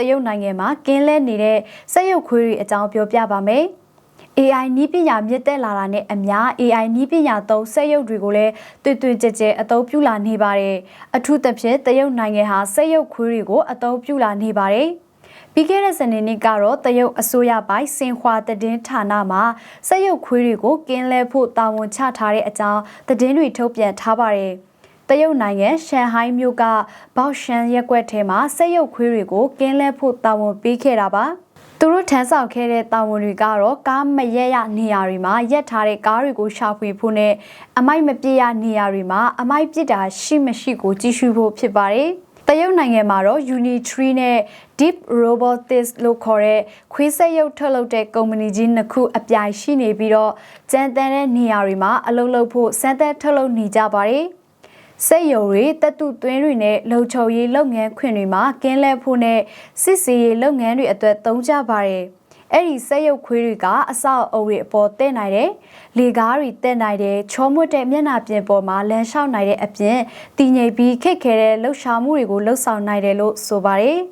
တရုတ်နိုင်ငံမှာကင်းလဲနေတဲ့စက်ရုပ်ခွေးတွေအကြောင်းပြောပြပါမယ်။ AI နီးပညာမြင့်တက်လာတာနဲ့အမျှ AI နီးပညာသုံးစက်ရုပ်တွေကိုလည်းတွင်တွင်ကြဲကြဲအသုံးပြုလာနေပါတယ်။အထူးသဖြင့်တရုတ်နိုင်ငံဟာစက်ရုပ်ခွေးတွေကိုအသုံးပြုလာနေပါတယ်။ပြီးခဲ့တဲ့စနေနေ့ကတော့တရုတ်အစိုးရပိုင်းစင်ဟွာတည်င်းဌာနမှစက်ရုပ်ခွေးတွေကိုကင်းလဲဖို့တာဝန်ချထားတဲ့အကြောင်းသတင်းတွေထုတ်ပြန်ထားပါတယ်။ တရုတ်နိုင်ငံရှန်ဟိုင်းမြို့ကဘောက်ရှန်ရက်ကွက်ထဲမှာစက်ရုပ်ခွေးတွေကိုကင်းလဲဖို့တာဝန်ပေးခဲ့တာပါ။သူတို့ထမ်းဆောင်ခဲ့တဲ့တာဝန်တွေကတော့ကားမရက်ရနေရာတွေမှာရက်ထားတဲ့ကားတွေကိုရှာဖွေဖို့နဲ့အမိုက်မပြည့်ရနေရာတွေမှာအမိုက်ပြစ်တာရှိမရှိကိုကြည့်ရှုဖို့ဖြစ်ပါတယ်။တရုတ်နိုင်ငံမှာတော့ Unitree နဲ့ Deep Robotics လို့ခေါ်တဲ့ခွေးစက်ရုပ်ထုတ်လုပ်တဲ့ကုမ္ပဏီကြီးနှစ်ခုအပြိုင်ရှိနေပြီးတော့ကြမ်းတမ်းတဲ့နေရာတွေမှာအလုပ်လုပ်ဖို့စမ်းသပ်ထုတ်လုပ်နေကြပါတယ်။ စက်ရုံတွေတက်တူသွင်းတွေနဲ့လုံခြုံရေးလုပ်ငန်းခွင်တွေမှာကင်းလဲဖို့နဲ့စစ်စေးရေးလုပ်ငန်းတွေအတွက်သုံးကြပါတယ်။အဲ့ဒီစက်ရုပ်ခွေးတွေကအဆောက်အုံတွေအပေါ်တက်နိုင်တယ်။လေကားတွေတက်နိုင်တယ်။ချောမွတ်တဲ့မျက်နှာပြင်ပေါ်မှာလမ်းလျှောက်နိုင်တဲ့အပြင်တည်ငြိမ်ပြီးခက်ခဲတဲ့လှုပ်ရှားမှုတွေကိုလှုပ်ဆောင်နိုင်တယ်လို့ဆိုပါတယ်။